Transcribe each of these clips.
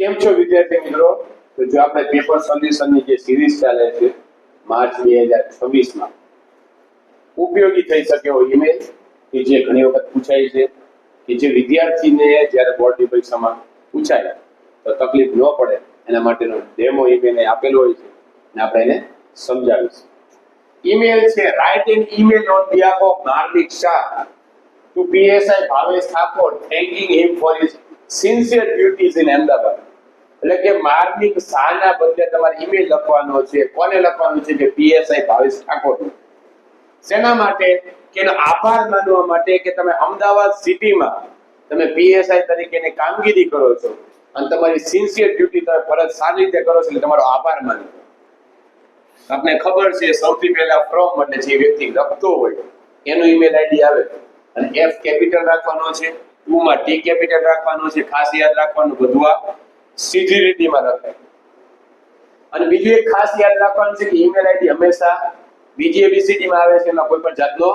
કેમ છો વિદ્યાર્થી મિત્રો તો જો આપણે પેપર સોલ્યુશનની જે સિરીઝ ચાલે છે, માર્ચ બે હજાર છવ્વીસમાં, ઉપયોગી થઈ શકે એવો ઈમેલ કે જે ઘણી વખત પૂછાય છે, કે જે વિદ્યાર્થીને જ્યારે બોર્ડની પરીક્ષામાં પૂછાય, તો તકલીફ ન પડે, એના માટેનો ડેમો ઈમેલ આપેલો હોય છે, અને આપણે એને સમજાવીશું ઈમેલ છે right an email on behalf of Hardik Shah to PSI Bhavesh Thakor thanking him for his sincere duties in Ahmedabad. એટલે કે માર્મિક શાહના બદલે તમારે ઈમેલ લખવાનો છે, કોને લખવાનું છે કે પીએસઆઈ ભાવેશ ઠાકોર. શેના માટે? કે આભાર માનવા માટે કે તમે અમદાવાદ સિટીમાં તમે પીએસઆઈ તરીકેની કામગીરી કરો છો અને તમારી સિન્સિયર ડ્યુટી તમે ફરજ સારી રીતે કરો છો એટલે તમારો આભાર માનો આપને ખબર છે, સૌથી પહેલા ફ્રોમ એટલે જે વ્યક્તિ લખતો હોય, એનો ઈમેલ આઈડી આવે. અને એફ કેપિટલ રાખવાનો છે, ટુમાં ટી કેપિટલ રાખવાનો છે, ખાસ યાદ રાખવાનું બધું આ સીધી લીટીમાં લખાય અને બીજું એક ખાસ યાદ રાખવાનું છે કે ઈમેલ આઈડી હંમેશા બીજી એબીસીડી આવે છે, એમાં કોઈ પણ જાતનો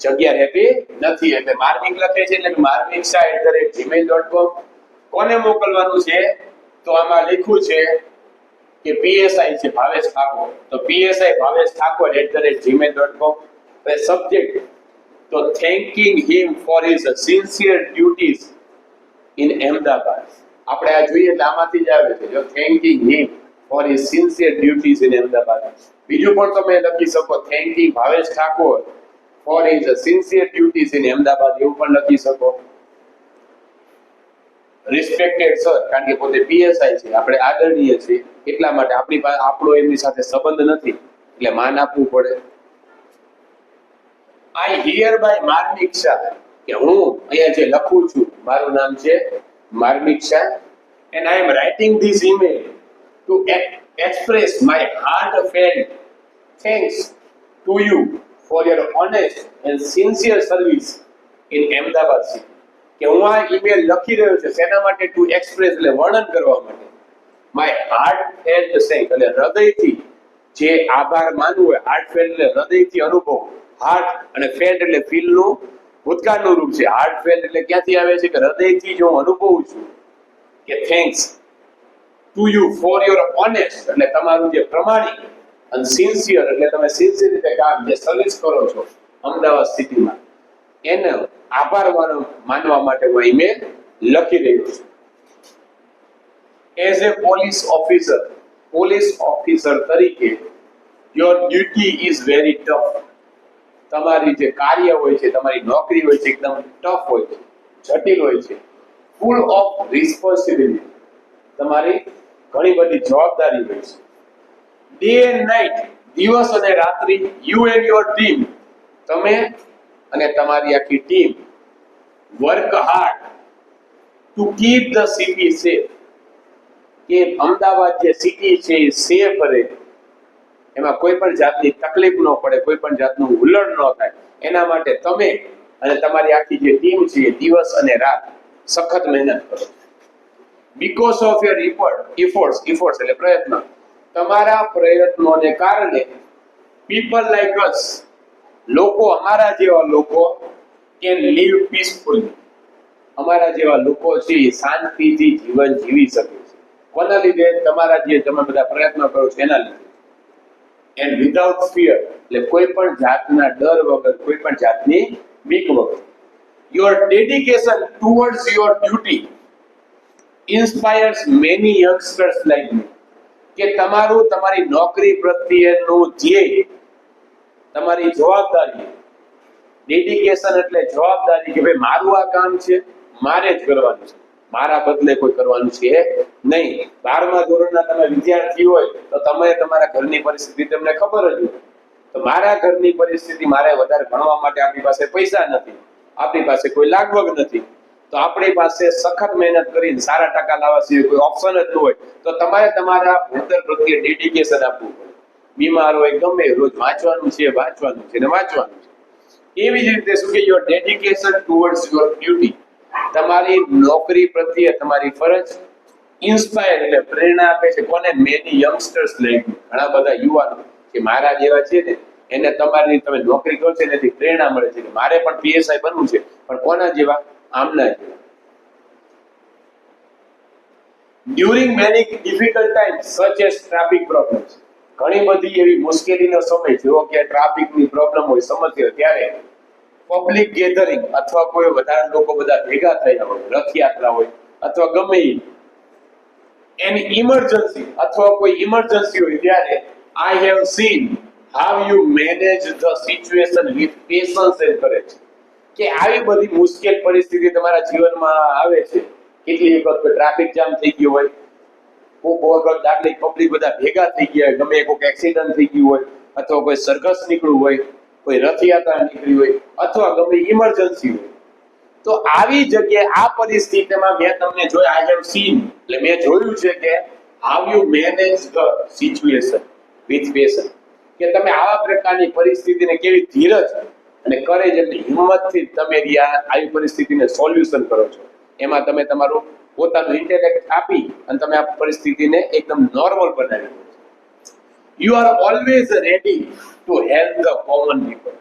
જગ્યા રહેતી નથી. એટલે માર્મિક લખે છે એટલે Marmik at the rate gmail dot com કોને મોકલવાનું છે? તો આમાં લખ્યું છે કે પીએસઆઈ છે ભાવેશ ઠાકોર. તો PSI Bhavesh Thakor at the rate gmail dot com subject તો thanking him for his sincere duties in Ahmedabad આપણે આ જોઈએ એટલે આમાંથી જ આવે છે. જો thanking him for his sincere duties in Ahmedabad બીજું પણ તમે લખી શકો thanking Bhavesh Thakor for his sincere duties in Ahmedabad એવું પણ લખી શકો. રિસ્પેક્ટેડ સર કારણ કે પોતે પીએસઆઈ છે, આપણે આદરણીય છે એટલા માટે આપણી પાસે આપણો એમની સાથે સંબંધ નથી, એટલે માન આપવું પડે. I hereby Marmik Shah કે હું અહીંયા જે લખું છું, મારું નામ છે Marmik Shah and I am writing this email to express my heartfelt thanks to you for your honest and sincere service in Ahmedabad city કે હું આ ઈમેલ લખી રહ્યો છું શેના માટે? ટુ એક્સપ્રેસ એટલે વર્ણન કરવા માટે. માય હાર્ટ ફેલ્ટ સેન્ક એટલે હૃદયથી જે આભાર માનવું હોય હાર્ટ ફેલ્ટ એટલે હૃદયથી અનુભવ. હાર્ટ અને ફેલ્ટ એટલે ફીલનું ભૂતકાળનું રૂપ છે. હાર્ટ ફેલ એટલે ક્યાંથી આવે છે કે હૃદયથી જો હું અનુભવું છું કે thanks to you for your honest એટલે તમારું જે પ્રમાણિક અને સિન્સિયર એટલે તમે સિન્સિયર રીતે કામ જે સર્વિસ કરો છો અમદાવાદ સિટીમાં, એને આભાર માનો- માનવા માટે હું ઈમેલ લખી રહ્યો છું. As a police officer police officer તરીકે your duty is very tough તમારી જે કાર્ય હોય છે, તમારી નોકરી હોય છે, એકદમ ટફ હોય છે, જટિલ હોય છે ફૂલ ઓફ રિસ્પોન્સિબિલિટી તમારી ઘણી બધી જવાબદારી હોય છે. ડે એન્ડ નાઇટ દિવસ અને રાત્રિ યુ એન્ડ યોર ટીમ તમે અને તમારી આખી team work hard to keep the city safe કે અમદાવાદ જે સિટી છે, એ સેફ રહે. એમાં કોઈ પણ જાતની તકલીફ ન પડે, કોઈ પણ જાતનું હુલ્લડ ન થાય. એના માટે તમે અને તમારી આખી જે ટીમ છે દિવસ અને રાત સખત મહેનત કરો. Because of your effort efforts efforts એટલે પ્રયત્ન. તમારા પ્રયત્નોને કારણે પીપલ લાઈક અસ લોકો અમારા જેવા લોકો કેન લીવ પીસફુલી અમારા જેવા લોકો છે શાંતિથી જીવન જીવી શકે છે. કોના લીધે? તમારા જે તમે બધા પ્રયત્નો કરો છો એના લીધે. એન્ડ વિધાઉટ ફિયર એટલે કોઈ પણ જાતના ડર વગર, કોઈ પણ જાતની બીક વગર. Your dedication towards your duty inspires many youngsters like me કે તમારું, તમારી નોકરી પ્રત્યેનું ધ્યેય, તમારી જવાબદારી ડેડિકેશન એટલે જવાબદારી કે ભાઈ મારું આ કામ છે, મારે જ કરવાનું છે. મારા બદલે કોઈ કરવાનું છે નહીં. બારમા ધોરણના તમે વિદ્યાર્થી હોય, તો તમે તમારા ઘરની પરિસ્થિતિ તમને ખબર જ તો મારા ઘરની પરિસ્થિતિ મારે વધારે ભણવા માટે આપણી પાસે પૈસા નથી. આપણી પાસે કોઈ લાગવગ નથી. તો આપણી પાસે સખત મહેનત કરીને સારા ટકા લાવવા સિવાય કોઈ ઓપ્શન જ ન હોય. તો તમારે તમારા ભણતર પ્રત્યે ડેડિકેશન આપવું પડે. બીમાર હોય, ગમે રોજ વાંચવાનું છે વાંચવાનું છે ને વાંચવાનું છે. એવી જ રીતે શું કે your dedication towards your duty તમારી નોકરી પ્રત્યે તમારી ફરજ ઇન્સ્પાયર એટલે પ્રેરણા આપે છે. કોને? મેની યંગસ્ટર્સ લઈ ઘણા બધા યુવાનો કે મારા જેવા છે ને, એને તમારી તમે નોકરી કરો છો એનાથી પ્રેરણા મળે છે. મારે પણ પીએસઆઈ બનવું છે. પણ કોના જેવા? આમના જેવા. During many difficult time such as traffic problems ઘણી બધી એવી મુશ્કેલીનો સમય, જેવો કે ટ્રાફિકની પ્રોબ્લેમ હોય, સમસ્યા ત્યારે પબ્લિક ગેધરિંગ અથવા કોઈ વધારે લોકો બધા ભેગા થયા હોય, રથયાત્રા હોય, અથવા ગમે એની ઇમરજન્સી અથવા કોઈ ઇમરજન્સી હોય ત્યારે I have seen how you manage the situation with patience and courage કે આવી બધી મુશ્કેલ પરિસ્થિતિ તમારા જીવનમાં આવે છે. કેટલી વખત ટ્રાફિક જામ થઈ ગયો હોય, કોક વખત દાખલે પબ્લિક બધા ભેગા થઈ ગયા હોય, ગમે કોઈક એક્સિડન્ટ થઈ ગયું હોય, અથવા કોઈ સરઘસ નીકળ્યું હોય કોઈ રથયાત્રા નીકળી હોય અથવા ગમે ઇમરજન્સી હોય, તો આવી જગ્યાએ આ પરિસ્થિતિમાં મેં તમને જોયા આઈ હેવ સીન એટલે મેં જોયું છે કે how you manage the situation with patience કે તમે આવા પ્રકારની પરિસ્થિતિને કેવી ધીરજ અને કરેજ એટલે હિંમતથી તમે આવી પરિસ્થિતિને સોલ્યુશન કરો છો. એમાં તમે તમારું પોતાનું ઇન્ટેલેક્ટ આપી અને તમે આ પરિસ્થિતિને એકદમ નોર્મલ બનાવી you are always ready to help the common people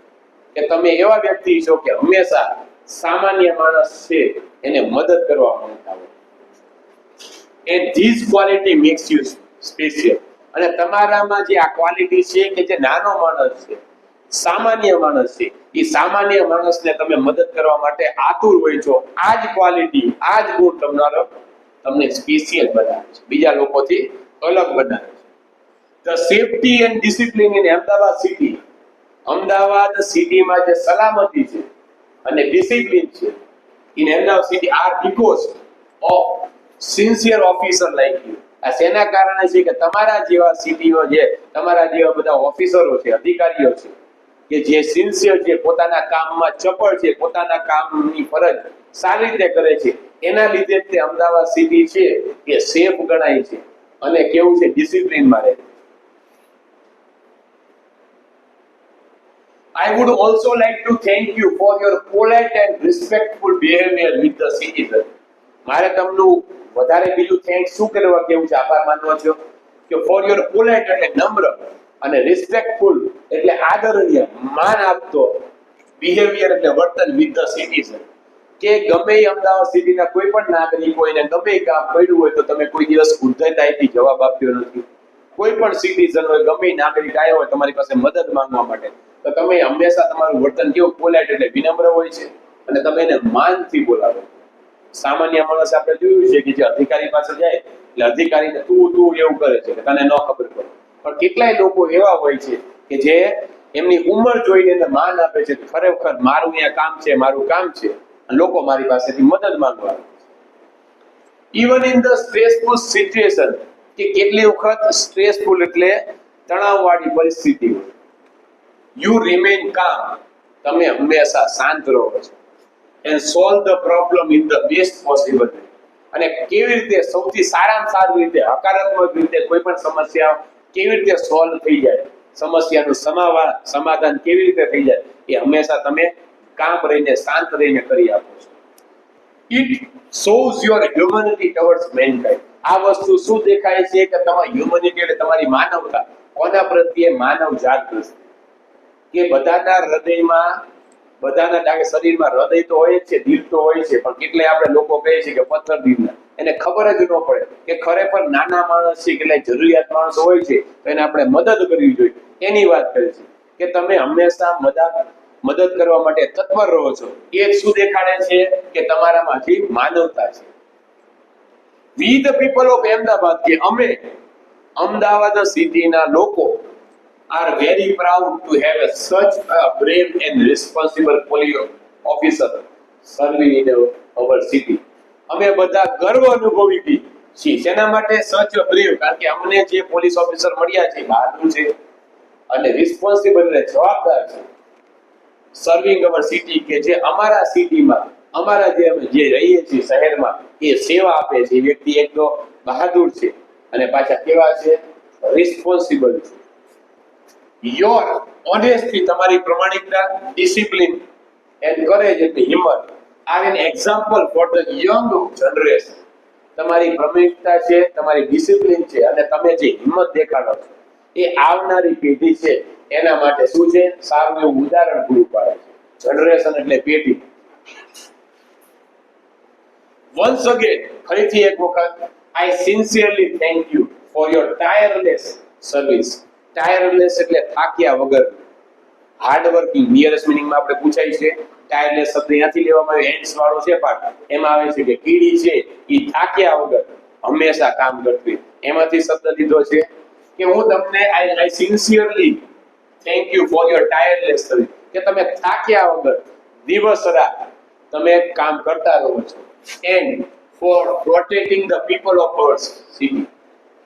કે તમે એવા વ્યક્તિ છો કે હંમેશા સામાન્ય માણસ છે, એને મદદ કરવા માંગતા હોય. And this quality makes you special અને તમારામાં જે આ ક્વોલિટી છે કે જે નાનો માણસ છે, સામાન્ય માણસ છે, એ સામાન્ય માણસને તમે મદદ કરવા માટે આતુર હોય છો. આ જ ક્વોલિટી આ જ ગુણ તમને સ્પેશિયલ બનાવે છે. બીજા લોકોથી અલગ બનાવે the safety and discipline in Ahmedabad city Ahmedabad સિટીમાં જે સલામતી છે અને ડિસિપ્લિન છે in Ahmedabad city are because of sincere officer like you આ શેના કારણે છે કે તમારા જેવા સિટીઓ જે, તમારા જેવા બધા ઓફિસરો છે, અધિકારીઓ છે, કે જે સિન્સિયર છે પોતાના કામમાં ચપળ છે, પોતાના કામની ફરજ સારી રીતે કરે છે, એના લીધે તે અમદાવાદ સિટી છે એ સેફ ગણાય છે અને કેવું છે ડિસિપ્લિનમાં રહે છે. I would also like to thank you for your polite and respectful behavior with the citizen. મારે તમનું વધારે બીજું થેન્ક શું કરવા કેવું છે આભાર માનવો છો? કે ફોર યોર પોલાઇટ એટલે નમ્ર અને રિસ્પેક્ટફુલ એટલે આદરણીય, માન આપતો બિહેવિયર એટલે વર્તન વિથ ધ સિટીઝન કે ગમે એ અમદાવાદ સિટીના કોઈ પણ નાગરિક હોય ને ગમે કામ પડ્યું હોય તો તમે કોઈ દિવસ ઉદ્ધતાઈથી જવાબ આપ્યો નથી. કોઈ પણ સિટીઝન હોય, ગમે નાગરિક આવ્યો હોય તમારી પાસે મદદ માંગવા માટે. તો તમે હંમેશા તમારું વર્તન કેવું પોલાઈટ એટલે વિનમ્ર હોય છે અને તમે એને માનથી બોલાવો. સામાન્ય માણસ આપણે જોયું છે કે જે અધિકારી પાસે જાય એટલે અધિકારીને તું તું એવું કરે છે તને ન ખબર પડે. પણ કેટલાય લોકો એવા હોય છે કે જે એમની ઉંમર જોઈને એને માન આપે છે ખરેખર મારું અહીંયા કામ છે, મારું કામ છે. લોકો મારી પાસેથી મદદ માંગવા even in the stressful situation કે કેટલી વખત સ્ટ્રેસફુલ એટલે તણાવવાળી પરિસ્થિતિ હોય. યુ રિમેન કામ તમે હંમેશા શાંત રહો છો. And solve the problem in the best possible અને કેવી રીતે સૌથી સારામાં સારી રીતે, હકારાત્મક રીતે કોઈ પણ સમસ્યા કેવી રીતે સોલ્વ થઈ જાય, સમસ્યાનું સમાવા, સમાધાન કેવી રીતે થઈ જાય, એ હંમેશા તમે કામ રહીને, શાંત રહીને કરી આપો છો. It shows your humanity towards mankind આ વસ્તુ શું દેખાય છે કે તમારી હ્યુમનિટી એટલે તમારી માનવતા. કોના પ્રત્યે માનવ જાત દ્રષ્ટિ કે બધાના હૃદયમાં, બધાના ડાકે શરીરમાં હૃદય તો હોય છે, દિલ તો હોય છે, પણ કેટલાય આપણે લોકો કહે છે કે પથ્થર દિલના. એને ખબર જ ન પડે કે ખરેખર નાના માણસ છે, કેટલાય જરૂરિયાત માણસ હોય છે, તો એને આપણે મદદ કરવી જોઈએ. એની વાત કરે છે કે તમે હંમેશા મદદ મદદ કરવા માટે તત્પર રહો છો. એ શું દેખાડે છે કે તમારામાંથી માનવતા છે. We the people of Ahmedabad કે અમે અમદાવાદ સિટીના લોકો are very proud to have a, such a brave and responsible police officer serving in our, city. અમે બધા ગર્વ અનુભવી છીએ. શેના માટે સચ બ્રેવ કારણ કે અમને જે પોલીસ ઓફિસર મળ્યા છે બહાદુર છે અને રિસ્પોન્સિબલ એટલે જવાબદાર છે સર્વિંગ અવર સિટી કે જે અમારા સિટીમાં અમારા જે અમે જે રહીએ છીએ શહેરમાં એ સેવા આપે છે. વ્યક્તિ એક તો બહાદુર છે અને પાછા કેવા છે? રિસ્પોન્સિબલ છે. યોર ઓનેસ્ટી તમારી પ્રમાણિકતા ડિસિપ્લિન એન્ડ એટલે હિંમત. Are an example for the young generation તમારી પ્રમાણિકતા છે, તમારી ડિસિપ્લિન છે, અને તમે જે હિંમત દેખાડો છો, એ આવનારી પેઢી છે. એના માટે શું છે? સારું એવું ઉદાહરણ પૂરું પાડે છે. જનરેશન એટલે પેઢી. વન્સ અગેન ફરીથી એક વખત I sincerely thank you for your tireless service. Tireless એટલે થાક્યા વગર હાર્ડ વર્કિંગ નિયરેસ્ટ મિનિંગમાં આપણે પૂછાય છે. ટાયરલેસ શબ્દ અહીંયાથી લેવામાં આવ્યો હેન્ડ્સ વાળો છે પાર્ટ એમાં આવે છે કે કીડી છે એ થાક્યા વગર હંમેશા કામ કરતી એમાંથી શબ્દ લીધો છે કે હું તમને I I sincerely thank you for your tireless service કે તમે થાક્યા વગર દિવસ રાત તમે કામ કરતા રહો છો. And for protecting the people of our city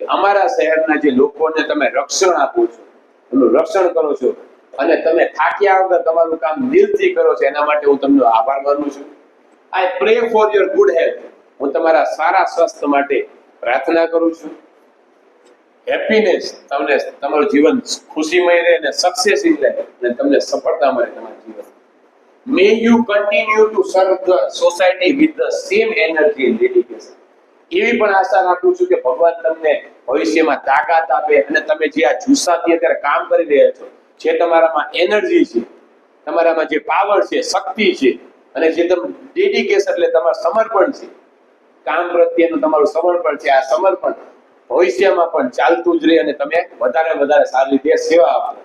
અમારા શહેરના જે લોકોને તમે રક્ષણ આપો છો, એનું રક્ષણ કરો છો અને તમે થાક્યા વગર તમારું કામ દિલથી કરો છો, એના માટે હું તમને આભાર માનું છું. I pray for your good health હું તમારા સારા સ્વાસ્થ્ય માટે પ્રાર્થના કરું છું. હેપીનેસ તમને તમારું જીવન ખુશીમય રહે અને સક્સેસ રહે અને તમને સફળતા મળે તમારા જીવન may you continue to serve the society with the same energy and dedication એવી પણ આશા રાખું છું કે ભગવાન તમને ભવિષ્યમાં તાકાત આપે અને તમે જે આ જુસ્સાથી અત્યારે કામ કરી રહ્યા છો, જે તમારામાં એનર્જી છે, તમારામાં જે પાવર છે, શક્તિ છે, અને જે તમે ડેડિકેશન એટલે તમારું સમર્પણ છે, કામ પ્રત્યેનું તમારું સમર્પણ છે, આ સમર્પણ ભવિષ્યમાં પણ ચાલતું જ રહે અને તમે વધારે વધારે સારી રીતે સેવા આપો.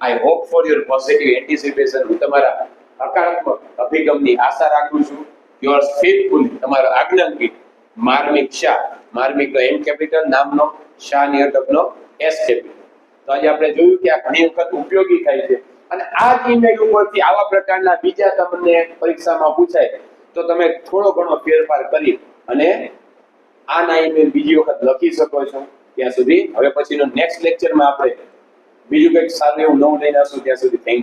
I hope for your positive anticipation હું તમારા હકારાત્મક અભિગમની આશા રાખું છું. યોર ફેથફુલ તમારો આજ્ઞાંકિત માર્મિક શાહ. માર્મિકનો એમ કેપિટલ નામનો શાહ નિયતકનો એસ કેપિટલ. તો આજે આપણે જોયું કે આ ઘણી વખત ઉપયોગી થાય છે. અને આ ઈમેલ ઉપરથી આવા પ્રકારના બીજા તમને પરીક્ષામાં પૂછાય. તો તમે થોડો ઘણો ફેરફાર કરી અને આના ઈમેલ બીજી વખત લખી શકો છો. ત્યાં સુધી. હવે પછીનો નેક્સ્ટ લેક્ચરમાં આપણે બીજું કંઈક સારું એવું નવું લઈને આવશું. ત્યાં સુધી થેન્ક યુ